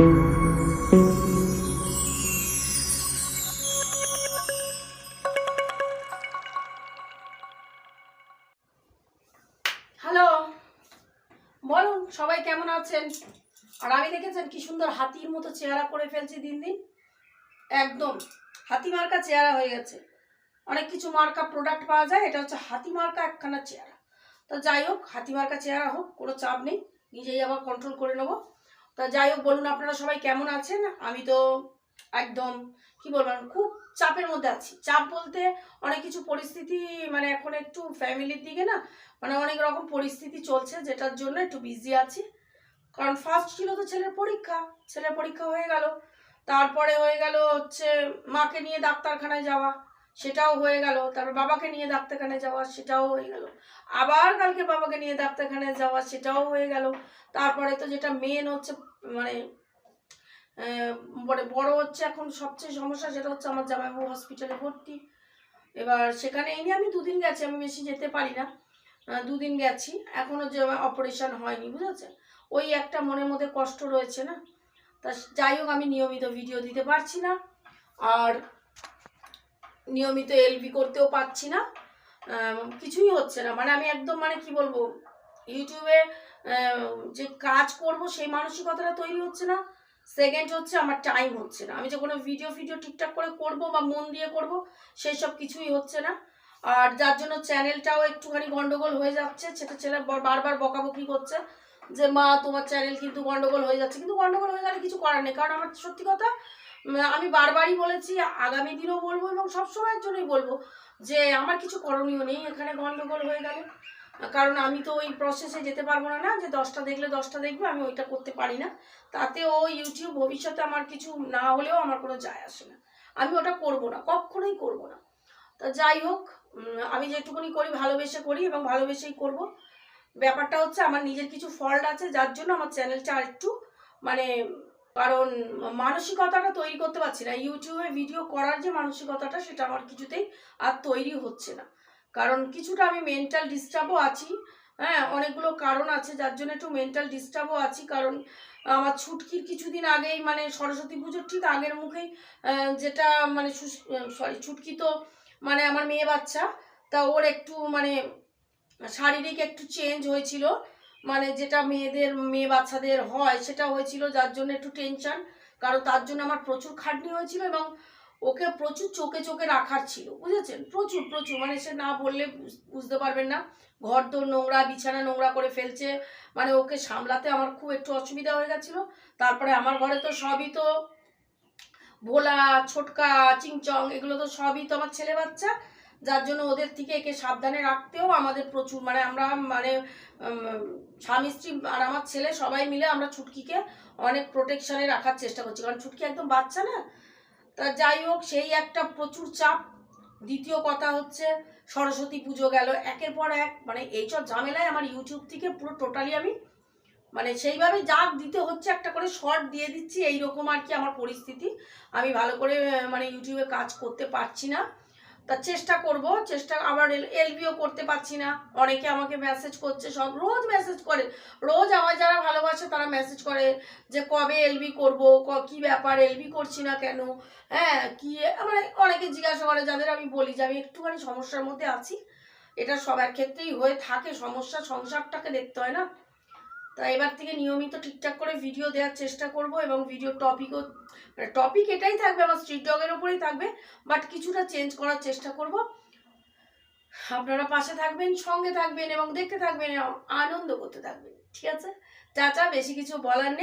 Hello. বলুন, সবাই কেমন আছেন? আর আমি দেখেছেন কি সুন্দর হাতির মতো চেহারা করে ফেলছি দিন দিন? একদম, হাতি মার্কা চেহারা হয়ে গেছে। অনেক কিছু মার্কা প্রোডাক্ট পাওয়া যায়, এটা হচ্ছে হাতি মার্কা একখানা চেহারা। তো যাই হোক, হাতি মার্কা চেহারা হোক, কোনো চাপ নেই, নিজেই আবার কন্ট্রোল করে নেব। তা যাই হোক, বলুন আপনারা সবাই কেমন আছেন? আমি তো একদম, কি বলবেন খুব চাপের মধ্যে আছি। চাপ বলতে অনেক কিছু পরিস্থিতি মানে এখন একটু ফ্যামিলির দিকে না মানে অনেক রকম পরিস্থিতি চলছে, যেটার জন্য একটু বিজি আছি। কারণ ফার্স্ট ছিল তো ছেলের পরীক্ষা ছেলের পরীক্ষা হয়ে গেল। তারপরে হয়ে গেল হচ্ছে মাকে নিয়ে ডাক্তারখানায় যাওয়া। সেটাও হয়ে গেল। তারপর বাবাকে নিয়ে ডাক্তারখানায় যাওয়া সেটাও হয়ে গেল। আবার কালকে বাবাকে নিয়ে ডাক্তারখানায় যাওয়া সেটাও হয়ে গেল। তারপরে তো যেটা মেন হচ্ছে মানে মানে বড় হচ্ছে এখন সবচেয়ে সমস্যা সেটা হচ্ছে আমার জামাইবাবু হসপিটালে ভর্তি। এবার সেখানে এই নিয়ে আমি দুদিন গেছি, আমি বেশি যেতে পারি না। দুদিন গেছি এখনও যে অপারেশন হয়নি বুঝেছেন ওই একটা মনের মধ্যে কষ্ট রয়েছে না? তা যাই হোক, আমি নিয়মিত ভিডিও দিতে পারছি না। আর নিয়মিত এলবি করতেও পারছি না। কিছুই হচ্ছে না। মানে আমি একদম মানে কি বলব, ইউটিউবে যে কাজ করব সেই মানসিকতাটা তৈরি হচ্ছে না। সেকেন্ড হচ্ছে আমার টাইম হচ্ছে না। আমি যে কোনো ভিডিও ফিডিও ঠিকঠাক করে করব বা মন দিয়ে করব, সেই সব কিছুই হচ্ছে না। আর যার জন্য চ্যানেলটাও একটুখানি গন্ডগোল হয়ে যাচ্ছে। সেটা ছেলে বারবার বকাবকি করছে যে, মা, তোমার চ্যানেল কিন্তু গন্ডগোল হয়ে যাচ্ছে। কিন্তু গন্ডগোল হয়ে গেলে কিছু করার নেই। কারণ আমার সত্যি কথা আমি বারবারই বলেছি, আগামী দিনও বলব এবং সবসময়ের জন্যই বলব যে আমার কিছু করণীয় নেই, এখানে গন্ডগোল হয়ে গেলে। কারণ আমি তো ওই প্রসেসে যেতে পারব না না, যে দশটা দেখলে দশটা দেখবে, আমি ওইটা করতে পারি না। তাতে ও ইউটিউব ভবিষ্যতে আমার কিছু না হলেও আমার কোনো যায় আসে না। আমি ওটা করব না কখনোই করব না। তা যাই হোক আমি যেটুকুনি করি ভালোবেসে করি এবং ভালোবেসেই করব। ব্যাপারটা হচ্ছে আমার নিজের কিছু ফল্ট আছে, যার জন্য আমার চ্যানেলটা আর একটু মানে কারণ মানসিকতাটা তৈরি করতে পারছি না। ইউটিউবে ভিডিও করার যে মানসিকতাটা, সেটা আমার কিছুতেই আর তৈরি হচ্ছে না। কারণ কিছুটা আমি মেন্টাল ডিস্টার্বও আছি। হ্যাঁ অনেকগুলো কারণ আছে, যার জন্য একটু মেন্টাল ডিস্টার্বও আছি। কারণ আমার ছুটকির কিছুদিন আগেই মানে সরস্বতী পুজোর ঠিক আগের মুখেই যেটা মানে সরি ছুটকি তো মানে আমার মেয়ে বাচ্চা, তা ওর একটু মানে শারীরিক একটু চেঞ্জ হয়েছিল। মানে যেটা মেয়েদের, মেয়ে বাচ্চাদের হয়, সেটা হয়েছিল যার জন্য একটু টেনশন কারণ তার জন্য আমার প্রচুর খাটনি হয়েছিল এবং ওকে প্রচুর চোখে চোখে রাখার ছিল, বুঝেছেন? প্রচুর প্রচুর মানে সে না বললে বুঝ- বুঝতে পারবেন না। ঘর দোর নোংরা, বিছানা নোংরা করে ফেলছে মানে ওকে সামলাতে আমার খুব একটু অসুবিধা হয়ে গেছিল। তারপরে আমার ঘরে তো সবই তো ভোলা, ছোটকা, চিংচং, এগুলো তো সবই তো আমার ছেলে বাচ্চা। যার জন্য ওদের থেকে একে সাবধানে রাখতেও আমাদের প্রচুর মানে আমরা মানে স্বামী, স্ত্রী আর আমার ছেলে সবাই মিলে আমরা ছুটকিকে অনেক প্রোটেকশনে রাখার চেষ্টা করছি। কারণ ছুটকি একদম বাচ্চা না, তা যাই হোক, সেই একটা প্রচুর চাপ। দ্বিতীয় কথা হচ্ছে, সরস্বতী পুজো গেল। একের পর এক মানে এইসব ঝামেলায় আমার ইউটিউব থেকে পুরো টোটালি আমি মানে সেইভাবে যা দিতে হচ্ছে, একটা করে শর্ট দিয়ে দিচ্ছি। এইরকম আর কি আমার পরিস্থিতি। আমি ভালো করে মানে ইউটিউবে কাজ করতে পারছি না। তা চেষ্টা করব, চেষ্টা, আবার এলবিও করতে পারছি না। অনেকে আমাকে মেসেজ করছে, সব রোজ মেসেজ করে। রোজ আমার যারা ভালোবাসে তারা মেসেজ করে যে কবে এলবি করব, কি ব্যাপার, এলবি করছি না কেন? হ্যাঁ কি মানে অনেকে জিজ্ঞাসা করে, যাদের আমি বলি যে আমি একটুখানি সমস্যার মধ্যে আছি, এটা সবার ক্ষেত্রেই হয়ে থাকে। সমস্যা, সংসারটাকে দেখতে হয় না। তা এবার থেকে নিয়মিত ঠিকঠাক করে ভিডিও দেওয়ার চেষ্টা করব এবং ভিডিও টপিকও মানে টপিক এটাই থাকবে, আমার স্ট্রিট ডগের ওপরেই থাকবে বাট কিছুটা চেঞ্জ করার চেষ্টা করব। আপনারা পাশে থাকবেন, সঙ্গে থাকবেন এবং দেখতে থাকবেন আনন্দ করতে থাকবেন, ঠিক আছে? চাচা, বেশি কিছু বলার নেই।